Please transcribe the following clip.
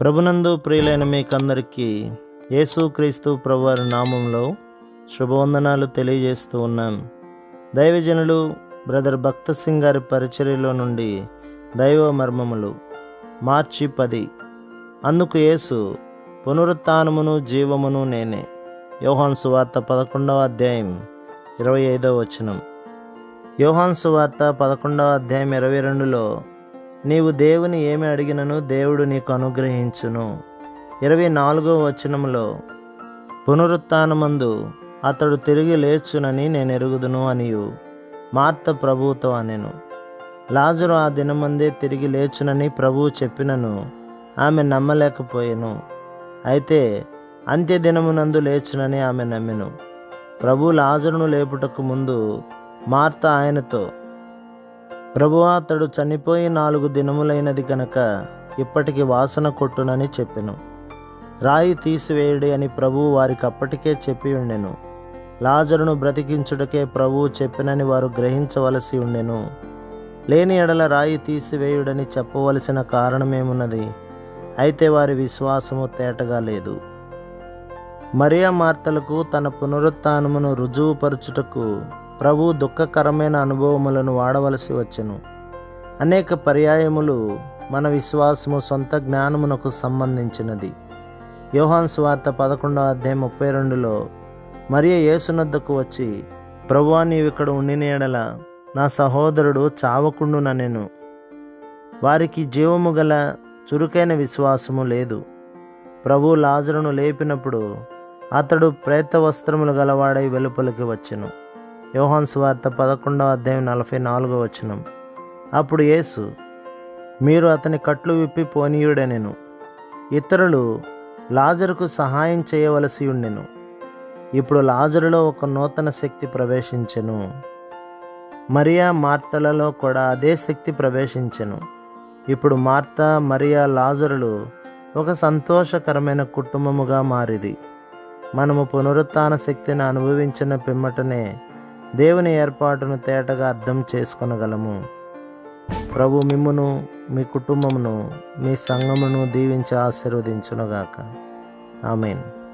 ప్రభునందు ప్రియులైన మీకందరికీ యేసుక్రీస్తు ప్రభువారి నామంలో శుభవందనాలు తెలియజేస్తూ ఉన్నాం దైవజనులు బ్రదర్ భక్త సింగ్ గారి పరిచర్యలో నుండి దైవ మర్మములు మార్చి పది. అందుకు యేసు పునరుత్నమును జీవమును నేనే. యోహాన్ సువార్త పదకొండవ అధ్యాయం ఇరవై ఐదవ వచనం. యోహాన్ సువార్త పదకొండవ అధ్యాయం ఇరవై రెండులో నీవు దేవుని ఏమి అడిగినను దేవుడు నీకు అనుగ్రహించును. ఇరవై నాలుగో వచనంలో పునరుత్నమందు అతడు తిరిగి లేచునని నేను ఎరుగుదును అనియు. మార్త ప్రభువుతో అనెను. లాజరు ఆ దినమందే తిరిగి లేచునని ప్రభువు చెప్పినను ఆమె నమ్మలేకపోయెను. అయితే అంత్యదినమునందు లేచునని ఆమె నమ్మెను. ప్రభు లాజరును లేపుటకు ముందు మార్త ఆయనతో ప్రభువా అతడు చనిపోయి నాలుగు దినములైనది గనక ఇప్పటికి వాసన కొట్టునని చెప్పెను. రాయి తీసివేయుడి అని ప్రభువు వారికి అప్పటికే చెప్పి ఉండెను. లాజరును బ్రతికించుటకే ప్రభువు చెప్పినని వారు గ్రహించవలసి ఉండెను. లేని ఎడల రాయి తీసివేయుడని చెప్పవలసిన కారణమేమున్నది? అయితే వారి విశ్వాసము తేటగా లేదు. మరియా మార్తలకు తన పునరుత్నమును రుజువుపరుచుటకు ప్రభు దుఃఖకరమైన అనుభవములను వాడవలసి వచ్చెను. అనేక పర్యాయములు మన విశ్వాసము సొంత జ్ఞానమునకు సంబంధించినది. యోహాన్ స్వార్త పదకొండవ అధ్యాయం ముప్పై రెండులో మరియ యేసునద్దకు వచ్చి ప్రభువా నీవిక్కడ ఉండిన ఎడల నా సహోదరుడు చావకుండుననెను. వారికి జీవము గల చురుకైన విశ్వాసము లేదు. ప్రభు లాజరును లేపినప్పుడు అతడు ప్రేత వస్త్రములు గలవాడై వెలుపలికి వచ్చెను. యోహాన్ సువార్త పదకొండవ అధ్యాయం నలభై నాలుగో వచనం. అప్పుడు యేసు మీరు అతని కట్లు విప్పి పోనీయుడనెను. ఇతరులు లాజరుకు సహాయం చేయవలసి ఉండెను. ఇప్పుడు లాజరులో ఒక నూతన శక్తి ప్రవేశించెను. మరియా మార్తలలో కూడా అదే శక్తి ప్రవేశించెను. ఇప్పుడు మార్త మరియా లాజరులు ఒక సంతోషకరమైన కుటుంబముగా మారిరి. మనము పునరుత్న శక్తిని అనుభవించిన పిమ్మటనే దేవుని ఏర్పాటును తేటగా అర్థం చేసుకొనగలము. ప్రభు మిమ్మును మీ కుటుంబమును మీ సంఘమును దీవించి ఆశీర్వదించునుగాక. ఆమెన్.